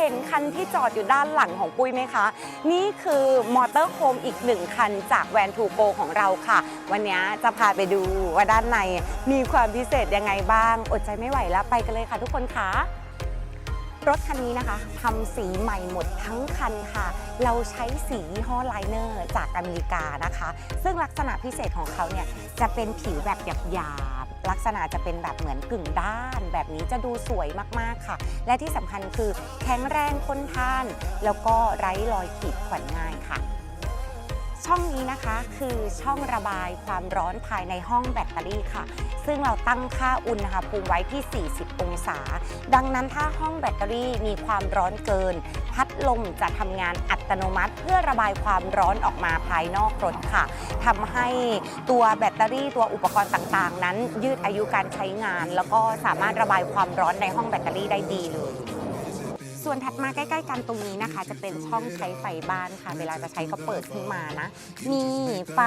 เห็นคันที่จอดอยู่ด้านหลังของปุ้ยไหมคะ นี่คือมอเตอร์โฮมอีกหนึ่งคันจากแวนทูโกของเราค่ะ วันนี้จะพาไปดูว่าด้านในมีความพิเศษยังไงบ้าง อดใจไม่ไหวแล้วไปกันเลยค่ะทุกคนคะรถคันนี้นะคะทำสีใหม่หมดทั้งคันค่ะ เราใช้สียี่ห้อไลเนอร์จากอเมริกานะคะ ซึ่งลักษณะพิเศษของเขาเนี่ยจะเป็นผิวแบบหยาบ ลักษณะจะเป็นแบบเหมือนกึ่งด้าน แบบนี้จะดูสวยมากๆค่ะ และที่สำคัญคือแข็งแรงทนทาน แล้วก็ไร้รอยขีดข่วนง่ายค่ะ ช่องนี้นะคะคือช่องระบายความร้อนภายในห้องแบตเตอรี่ค่ะ ซึ่งเราตั้งค่าอุณหภูมิไว้ที่ 40 องศา ดังนั้นถ้าห้องแบตเตอรี่มีความร้อนเกิน พัดลมจะทำงานอัตโนมัติ เพื่อระบายความร้อนออกมาภายนอกรถค่ะทำให้ตัวแบตเตอรี่ตัวอุปกรณ์ต่างๆ นั้น ยืดอายุการใช้งาน แล้วก็สามารถระบายความร้อนในห้องแบตเตอรี่ได้ดีเลย ส่วนถัดมาใกล้ ๆ กันตรงนี้นะคะ จะเป็นช่องใช้ไฟบ้านค่ะ เวลาจะใช้ก็เปิดขึ้นมานะ มีไฟ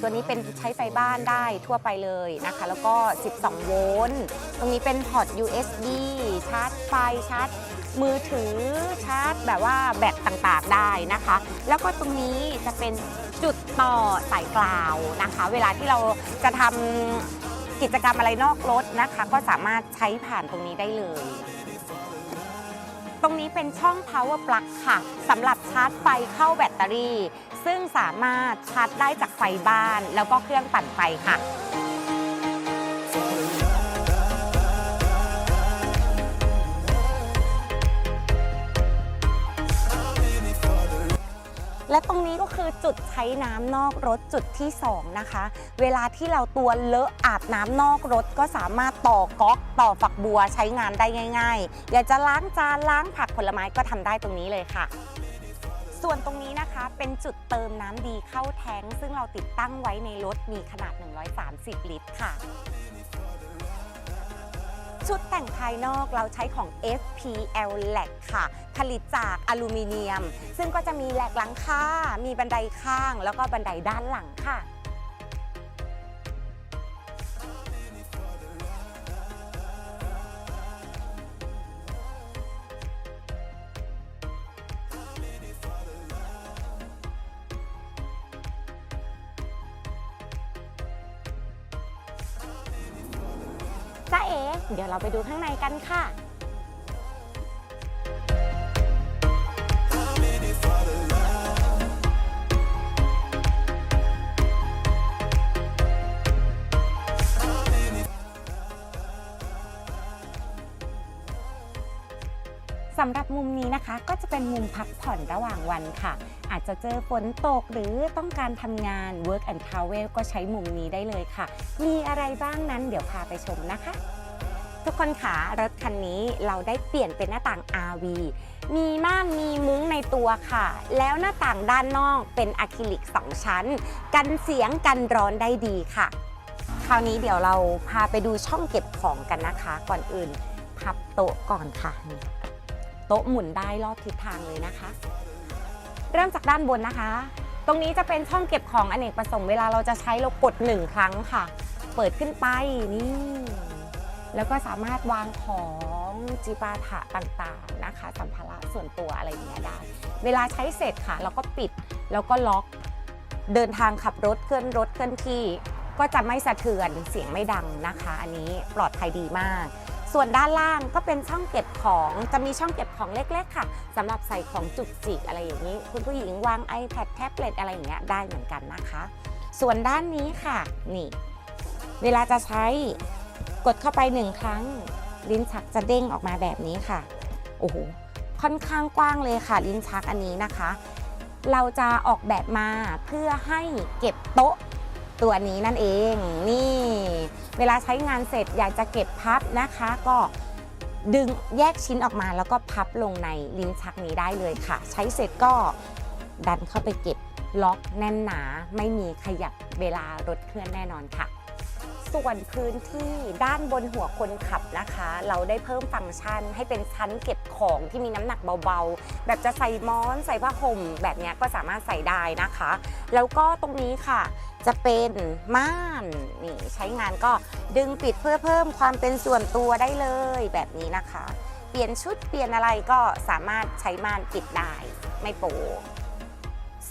ตัวนี้เป็นใช้ไฟบ้านได้ทั่วไปเลยนะคะ แล้วก็ 12 โวลต์ตรงนี้เป็นพอร์ต USB ชาร์จไฟชาร์จมือถือชาร์จแบบว่าแบตต่างๆได้นะคะ แล้วก็ตรงนี้จะเป็นจุดต่อสายกลาวนะคะ เวลาที่เราจะทำกิจกรรมอะไรนอกรถนะคะ ก็สามารถใช้ผ่านตรงนี้ได้เลย ตรงนี้เป็นช่อง power plug ค่ะสำหรับชาร์จไฟเข้าแบตเตอรี่ ซึ่งสามารถชาร์จได้จากไฟบ้าน แล้วก็เครื่องปั่นไฟค่ะและ คือจุดใช้น้ำนอกรถจุดที่ 2 นะคะ เวลาที่เราตัวเลอะอาบน้ำนอกรถก็สามารถต่อก๊อกต่อฝักบัวใช้งานได้ง่าย ๆ อยากจะล้างจานล้างผักผลไม้ก็ทำได้ตรงนี้เลยค่ะส่วนตรงนี้นะคะเป็นจุดเติมน้ำดีเข้าแท้ง ซึ่งเราติดตั้งไว้ในรถมีขนาด 130 ลิตรค่ะ ชุดแต่งภายนอกเราใช้ของ FPL l a c ค่ะ ผลิตจากอลูมิเนียม ซึ่งก็จะมีแหลกหลังคา มีบันไดข้าง แล้วก็บันไดด้านหลังค่ะ ยวเราไปดูข้างในกันค่ะสำหรับมุมนี้นะคะก็จะเป็นมุมพักผ่อนระหว่างวันค่ะ อาจจะเจอฝนตกหรือต้องการทำงาน Work and Travel ก็ใช้มุมนี้ได้เลยค่ะ มีอะไรบ้างนั้นเดี๋ยวพาไปชมนะคะ ทุกคนค่ะรถคันนี้เราได้เปลี่ยนเป็นหน้าต่าง RV มีม่านมีมุ้งในตัวค่ะ แล้วหน้าต่างด้านนอกเป็นอะคริลิก 2 ชั้น กันเสียงกันร้อนได้ดีค่ะ คราวนี้เดี๋ยวเราพาไปดูช่องเก็บของกันนะคะ ก่อนอื่น พับโต๊ะก่อนค่ะ โต๊ะหมุนได้รอบทิศทางเลยนะคะ เริ่มจากด้านบนนะคะ ตรงนี้จะเป็นช่องเก็บของอเนกประสงค์เวลาเราจะใช้เรากดหนึ่งครั้งค่ะ เปิดขึ้นไปนี่ แล้วก็สามารถวางของจิปาถะต่างๆนะคะ สัมภาระส่วนตัวอะไรอย่างเงี้ยได้ เวลาใช้เสร็จค่ะ เราก็ปิดแล้วก็ล็อก เดินทางขับรถเคลื่อนรถเคลื่อนที่ ก็จะไม่สะเทือนเสียงไม่ดังนะคะ อันนี้ปลอดภัยดีมาก ส่วนด้านล่างก็เป็นช่องเก็บของจะมีช่องเก็บของเล็กๆ ค่ะสำหรับใส่ของจุกจิกอะไรอย่างนี้ คุณผู้หญิงวาง iPad แท็บเล็ตอะไรอย่างเงี้ยได้เหมือนกันนะคะ ส่วนด้านนี้ค่ะนี่ เวลาจะใช้ กดเข้าไปหนึ่งครั้ง ลิ้นชักจะเด้งออกมาแบบนี้ค่ะ โอ้โห ค่อนข้างกว้างเลยค่ะ ลิ้นชักอันนี้นะคะ เราจะออกแบบมาเพื่อให้เก็บโต๊ะตัวนี้นั่นเอง นี่ เวลาใช้งานเสร็จอยากจะเก็บพับนะคะ ก็ดึงแยกชิ้นออกมาแล้วก็พับลงในลิ้นชักนี้ได้เลยค่ะ ใช้เสร็จก็ดันเข้าไปเก็บล็อกแน่นหนา ไม่มีขยับเวลารถเคลื่อนแน่นอนค่ะ ส่วนพื้นที่ด้านบนหัวคนขับนะคะ เราได้เพิ่มฟังก์ชันให้เป็นชั้นเก็บของที่มีน้ำหนักเบาๆ แบบจะใส่ม้อนใส่ผ้าห่มแบบนี้ก็สามารถใส่ได้นะคะ แล้วก็ตรงนี้ค่ะ จะเป็นม่านนี่ใช้งานก็ดึงปิดเพื่อเพิ่มความเป็นส่วนตัวได้เลยแบบนี้นะคะ เปลี่ยนชุดเปลี่ยนอะไรก็สามารถใช้ม่านปิดได้ไม่โป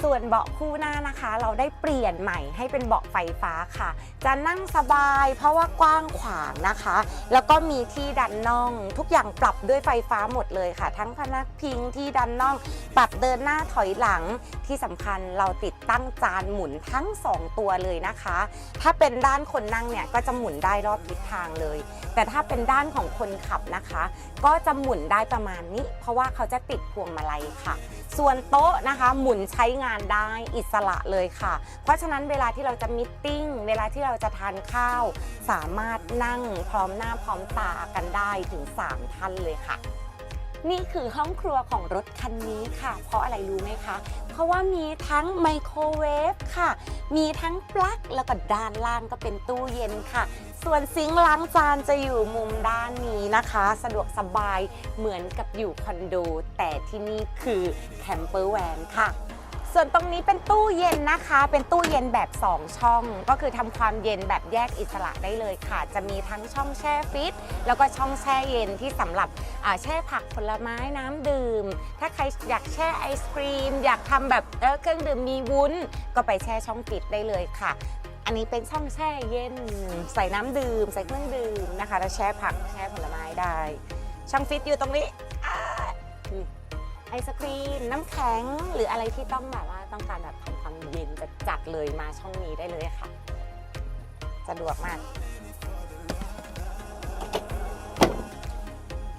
ส่วนเบาะคู่หน้านะคะ เราได้เปลี่ยนใหม่ให้เป็นเบาะไฟฟ้าค่ะ จะนั่งสบายเพราะว่ากว้างขวางนะคะ แล้วก็มีที่ดันน่องทุกอย่างปรับด้วยไฟฟ้าหมดเลยค่ะ ทั้งพนักพิงที่ดันน่อง ปรับเดินหน้าถอยหลังที่สำคัญเราติดตั้งจานหมุนทั้ง 2 ตัวเลยนะคะ ถ้าเป็นด้านคนนั่งเนี่ยก็จะหมุนได้รอบทิศทางเลย แต่ถ้าเป็นด้านของคนขับนะคะ ก็จะหมุนได้ประมาณนี้ เพราะว่าเขาจะติดพวงมาลัยค่ะ ส่วนโต๊ะนะคะ หมุนใช้งานได้อิสระเลยค่ะ เพราะฉะนั้นเวลาที่เราจะมิทติ้งเวลาที่เราจะทานข้าว สามารถนั่งพร้อมหน้าพร้อมตากันได้ถึง 3 ท่านเลยค่ะนี่คือห้องครัวของรถคันนี้ค่ะ เพราะอะไรรู้ไหมคะ เพราะว่ามีทั้งไมโครเวฟค่ะ มีทั้งปลั๊กแล้วก็ด้านล่างก็เป็นตู้เย็นค่ะ ส่วนซิงค์ล้างจานจะอยู่มุมด้านนี้นะคะ สะดวกสบายเหมือนกับอยู่คอนโด แต่ที่นี่คือแคมเปอร์แวนค่ะ ส่วนตรงนี้เป็นตู้เย็นนะคะ เป็นตู้เย็นแบบ 2 ช่อง ก็คือทำความเย็นแบบแยกอิสระได้เลยค่ะ จะมีทั้งช่องแช่ฟิต แล้วก็ช่องแช่เย็นที่สำหรับแช่ผักผลไม้น้ำดื่ม ถ้าใครอยากแช่ไอศครีม อยากทำแบบเเครื่องดื่มมีวุ้น ก็ไปแช่ช่องฟิตได้เลยค่ะ อันนี้เป็นช่องแช่เย็น ใส่น้ำดื่ม ใส่เครื่องดื่มนะคะ แล้วแช่ผักแช่ผลไม้ได้ ช่องฟิตอยู่ตรงนี้ ไอศครีมน้ำแข็ง หรืออะไรที่ต้องแบบว่าต้องการแบบทำความเย็นจะจัดเลยมาช่องนี้ได้เลยค่ะ สะดวกมาก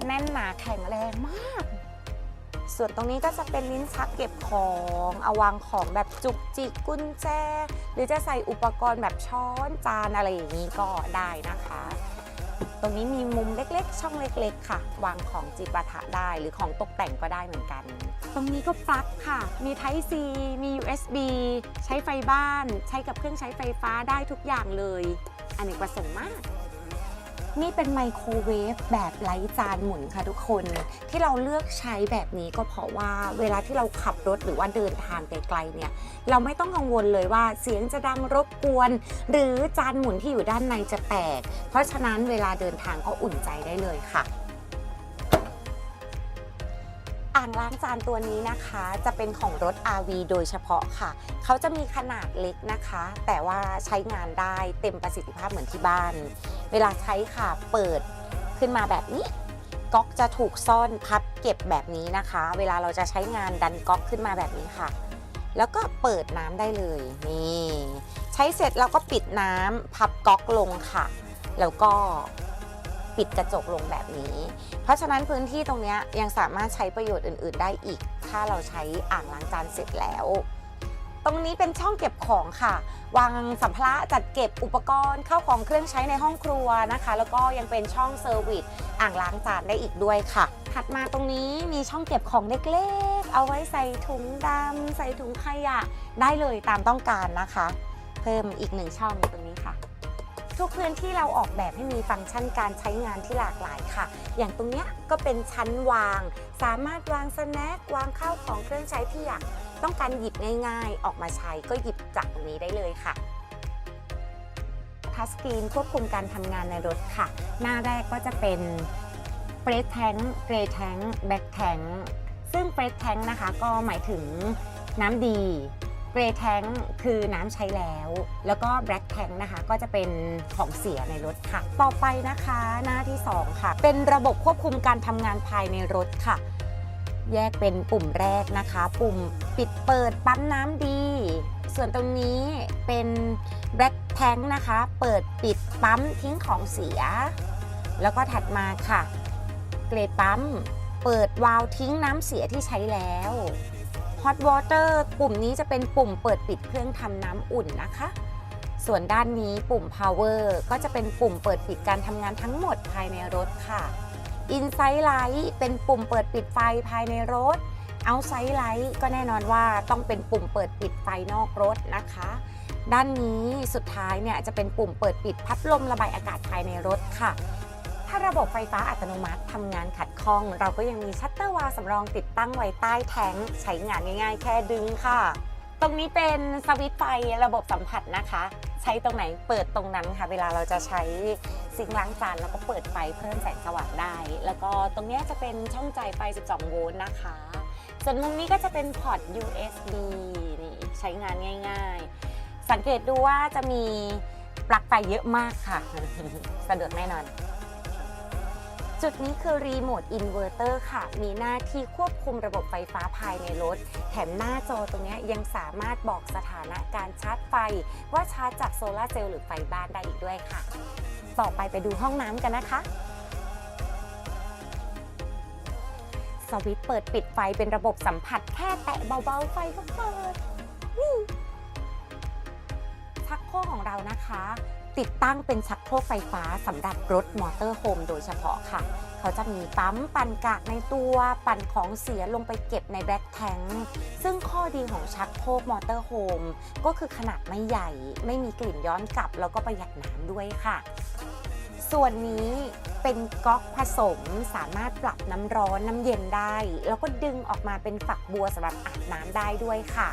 แน่นหนาแข็งแรงมาก ส่วนตรงนี้ก็จะเป็นลิ้นชักเก็บของเอาวางของแบบจุกจิกกุญแจ หรือจะใส่อุปกรณ์แบบช้อนจานอะไรอย่างนี้ก็ได้นะคะ ตรงนี้มีมุมเล็กๆ ช่องเล็กๆ ค่ะ วางของจิปาถะได้หรือของตกแต่งก็ได้เหมือนกัน ตรงนี้ก็ปลั๊กค่ะ มี Type C มี USB ใช้ไฟบ้าน ใช้กับเครื่องใช้ไฟฟ้าได้ทุกอย่างเลยอนเนกประสงค์มาก นี่เป็นไมโครเวฟแบบไร้จานหมุนค่ะทุกคน ที่เราเลือกใช้แบบนี้ก็เพราะว่าเวลาที่เราขับรถหรือว่าเดินทางไกลๆเนี่ย เราไม่ต้องกังวลเลยว่าเสียงจะดังรบกวน หรือจานหมุนที่อยู่ด้านในจะแตก เพราะฉะนั้นเวลาเดินทางก็อุ่นใจได้เลยค่ะางล้างจานตัวนี้นะคะ จะเป็นของรถ RV โดยเฉพาะค่ะ เขาจะมีขนาดเล็กนะคะ แต่ว่าใช้งานได้เต็มประสิทธิภาพเหมือนที่บ้าน เวลาใช้ค่ะเปิดขึ้นมาแบบนี้ก๊อกจะถูกซ่อนพับเก็บแบบนี้นะคะ เวลาเราจะใช้งานดันก๊อกขึ้นมาแบบนี้ค่ะ แล้วก็เปิดน้ำได้เลยนี่ใช้เสร็จเราก็ปิดน้ำพับก๊อกลงค่ะ แล้วก็ ปิดกระจกลงแบบนี้ เพราะฉะนั้นพื้นที่ตรงนี้ยยังสามารถใช้ประโยชน์อื่น ๆ ได้อีก ถ้าเราใช้อ่างล้างจานเสร็จแล้ว ตรงนี้เป็นช่องเก็บของค่ะ วางสัมภาระจัดเก็บอุปกรณ์เข้าของเครื่องใช้ในห้องครัวนะคะ แล้วก็ยังเป็นช่องเซอร์วิสอ่างล้างจานได้อีกด้วยค่ะ ถัดมาตรงนี้มีช่องเก็บของเล็กๆ เอาไว้ใส่ถุงดำใส่ถุงขยะได้เลยตามต้องการนะคะ เพิ่มอีกหนึ่งช่องตรงนี้ค่ะ ทุกพื้นที่เราออกแบบให้มีฟังก์ชันการใช้งานที่หลากหลายค่ะ อย่างตรงเนี้ยก็เป็นชั้นวาง สามารถวางสแน็ควางข้าวของเครื่องใช้ที่อยากต้องการหยิบง่าย ๆ ออกมาใช้ก็หยิบจากตรงนี้ได้เลยค่ะทัชสกรีนควบคุมการทำงานในรถค่ะ หน้าแรกก็จะเป็นเฟร h แทงเกร y แทงแบ็กแทงซึ่งเฟร h แทงนะคะก็หมายถึงน้ำดี เกร y แทงคือน้ำใช้แล้ว แล้วก็แบล็กแทงนะคะ ก็จะเป็นของเสียในรถค่ะ ต่อไปนะคะหน้าที่ 2 ค่ะ เป็นระบบควบคุมการทำงานภายในรถค่ะ แยกเป็นปุ่มแรกนะคะ ปุ่มปิดเปิดปั๊มน้ำดี ส่วนตรงนี้เป็นแบล็กแทงนะคะ เปิดปิดปั๊มทิ้งของเสีย แล้วก็ถัดมาค่ะ เกรดปั๊ม เปิดวาล์วทิ้งน้ำเสียที่ใช้แล้ว Hot Water ปุ่มนี้จะเป็นปุ่มเปิดปิดเครื่องทำน้ำอุ่นนะคะ ส่วนด้านนี้ปุ่ม Power ก็จะเป็นปุ่มเปิดปิดการทำงานทั้งหมดภายในรถค่ะ Inside Light เป็นปุ่มเปิดปิดไฟภายในรถ Outside Light ก็แน่นอนว่าต้องเป็นปุ่มเปิดปิดไฟนอกรถนะคะ ด้านนี้สุดท้ายเนี่ยจะเป็นปุ่มเปิดปิดพัดลมระบายอากาศภายในรถค่ะ ถ้าระบบไฟฟ้าอัตโนมัติทำงานขัดข้อง เราก็ยังมีชัตเตอร์วาล์วสำรองติดตั้งไว้ใต้แท้งใช้งานง่าย ๆ แค่ดึงค่ะ ตรงนี้เป็นสวิตช์ไฟระบบสัมผัสนะคะ ใช้ตรงไหนเปิดตรงนั้นค่ะ เวลาเราจะใช้ซิงล้างจานแล้วก็เปิดไฟเพิ่มแสงสว่างได้ แล้วก็ตรงนี้จะเป็นช่องจ่ายไฟ 12 โวลต์นะคะ ส่วนมุมนี้ก็จะเป็นพอร์ต USB นี่ใช้งานง่าย ๆ สังเกตดูว่าจะมีปลั๊กไฟเยอะมากค่ะ สะดวกแน่นอน จุดนี้คือรีโมทอินเวอร์เตอร์ค่ะ มีหน้าที่ควบคุมระบบไฟฟ้าภายในรถ แถมหน้าจอตรงนี้ยังสามารถบอกสถานะการชาร์จไฟ ว่าชาร์จจากโซลาเซลล์หรือไฟบ้านได้อีกด้วยค่ะ ต่อไปไปดูห้องน้ำกันนะคะสวิตช์เปิดปิดไฟเป็นระบบสัมผัสแค่แตะเบาๆ ไฟก็เปิด นี่ชักโครกของเรานะคะ ติดตั้งเป็นชักโครกไฟฟ้าสำหรับรถมอเตอร์โฮมโดยเฉพาะค่ะ เขาจะมีปั๊มปั่นกากในตัวปั่นของเสียลงไปเก็บในแบ็คแทงซึ่งข้อดีของชักโครกมอเตอร์โฮมก็คือขนาดไม่ใหญ่ ไม่มีกลิ่นย้อนกลับ แล้วก็ประหยัดน้ำด้วยค่ะ ส่วนนี้เป็นก๊อกผสมสามารถปรับน้ำร้อนน้ำเย็นได้ แล้วก็ดึงออกมาเป็นฝักบัวสำหรับอาบน้ำได้ด้วยค่ะ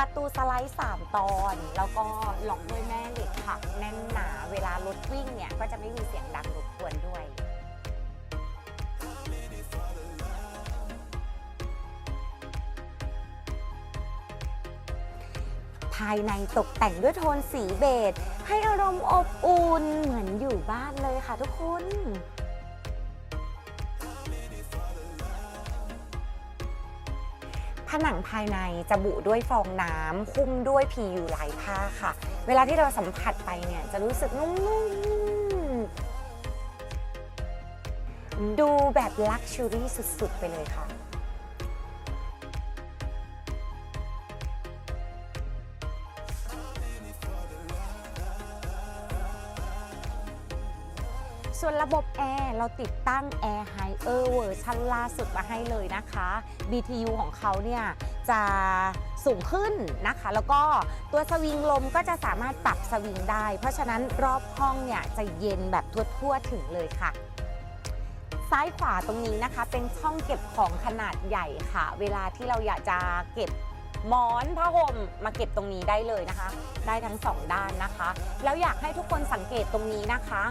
ประตูสไลด์ 3 ตอน แล้วก็ล็อกด้วยแม่เหล็กค่ะแน่นหนาเวลารถวิ่งเนี่ยก็จะไม่มีเสียงดังรบกวนด้วยภายในตกแต่งด้วยโทนสีเบจให้อารมณ์อบอุ่นเหมือนอยู่บ้านเลยค่ะทุกคน ผนังภายในจะบุด้วยฟองน้ำหุ้มด้วย PU ลายผ้าค่ะ เวลาที่เราสัมผัสไปเนี่ยจะรู้สึกนุ่มๆ ดูแบบลักชัวรี่สุดๆ ไปเลยค่ะส่วนระบบแอร์ เราติดตั้ง Air Higher เวอร์ชันล่าสุดมาให้เลยนะคะ BTU ของเขาเนี่ยจะสูงขึ้นนะคะ แล้วก็ตัวสวิงลมก็จะสามารถปรับสวิงได้ เพราะฉะนั้นรอบห้องเนี่ยจะเย็นแบบทั่วๆถึงเลยค่ะซ้ายขวาตรงนี้นะคะ เป็นช่องเก็บของขนาดใหญ่ค่ะ เวลาที่เราอยากจะเก็บหมอนผ้าห่มมาเก็บตรงนี้ได้เลยนะคะ ได้ทั้งสองด้านนะคะ แล้วอยากให้ทุกคนสังเกตตรงนี้นะคะ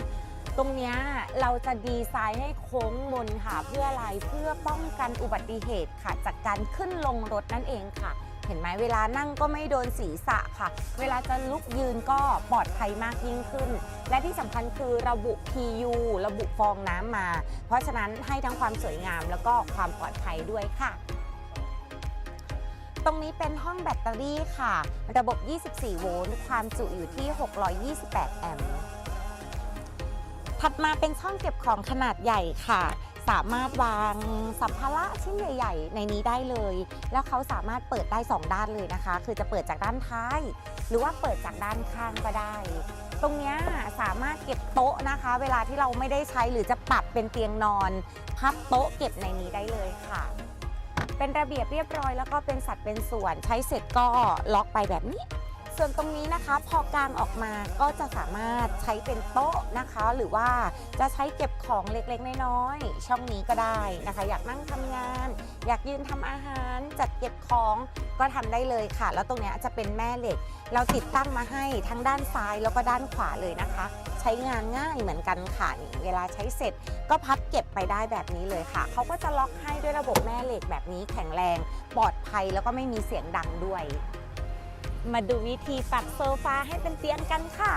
ตรงเนี้ยเราจะดีไซน์ให้โค้งมนค่ะ เพื่ออะไรเพื่อป้องกันอุบัติเหตุค่ะ จากการขึ้นลงรถนั่นเองค่ะ เห็นไหมเวลานั่งก็ไม่โดนศีรษะค่ะ เวลาจะลุกยืนก็ปลอดภัยมากยิ่งขึ้น และที่สำคัญคือระบุ PU ระบุฟองน้ำมา เพราะฉะนั้นให้ทั้งความสวยงามแล้วก็ความปลอดภัยด้วยค่ะตรงนี้เป็นห้องแบตเตอรี่ค่ะ ระบบ 24 โวลต์ ความจุอยู่ที่ 628 แอมป์ ถัดมาเป็นช่องเก็บของขนาดใหญ่ค่ะ สามารถวางสัมภาระชิ้นใหญ่ ๆ ในนี้ได้เลย แล้วเขาสามารถเปิดได้ 2 ด้านเลยนะคะ คือจะเปิดจากด้านท้าย หรือว่าเปิดจากด้านข้างก็ได้ ตรงนี้สามารถเก็บโต๊ะนะคะ เวลาที่เราไม่ได้ใช้หรือจะปรับเป็นเตียงนอนพับโต๊ะเก็บในนี้ได้เลยค่ะ เป็นระเบียบเรียบร้อยแล้วก็เป็นสัดเป็นส่วนใช้เสร็จก็ล็อกไปแบบนี้ ส่วนตรงนี้นะคะพอกางออกมาก็จะสามารถใช้เป็นโต๊ะนะคะ หรือว่าจะใช้เก็บของเล็กๆน้อยๆช่องนี้ก็ได้นะคะ อยากนั่งทำงาน อยากยืนทำอาหาร จัดเก็บของก็ทำได้เลยค่ะ แล้วตรงนี้จะเป็นแม่เหล็ก เราติดตั้งมาให้ทั้งด้านซ้ายแล้วก็ด้านขวาเลยนะคะ ใช้งานง่ายเหมือนกันค่ะเวลาใช้เสร็จก็พับเก็บไปได้แบบนี้เลยค่ะเขาก็จะล็อกให้ด้วยระบบแม่เหล็กแบบนี้แข็งแรง ปลอดภัยแล้วก็ไม่มีเสียงดังด้วย มาดูวิธีปรับโซฟาให้เป็นเตียงกันค่ะ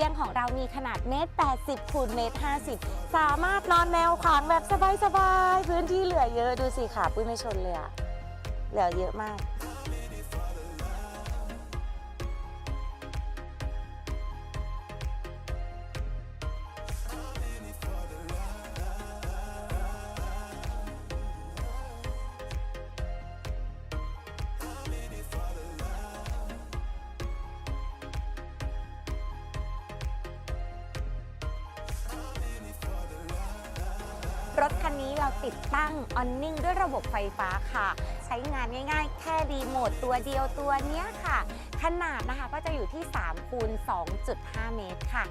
ตียงของเรามีขนาดเมตร 80คูณเมตร 50 สามารถนอนแนวขวางแบบสบายๆ พื้นที่เหลือเยอะดูสิค่ะปุ้ยไม่ชนเลยอะเหลือเยอะมาก นี้เราติดตั้งออนนิ่งด้วยระบบไฟฟ้าค่ะ ใช้งานง่ายๆ แค่รีโมทตัวเดียวตัวเนี้ยค่ะ ขนาดนะคะก็จะอยู่ที่3คูณ2.5 เมตรค่ะ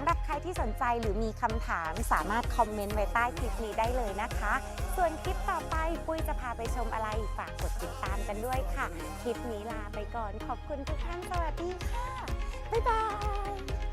ำหรับใครที่สนใจหรือมีคำถามสามารถคอมเมนต์ไว้ใต้คลิปนี้ได้เลยนะคะ ส่วนคลิปต่อไปปุ้ยจะพาไปชมอะไรฝากกดติดตามกันด้วยค่ะ คลิปนี้ลาไปก่อนขอบคุณทุกท่านสวัสดีค่ะ บ๊ายบาย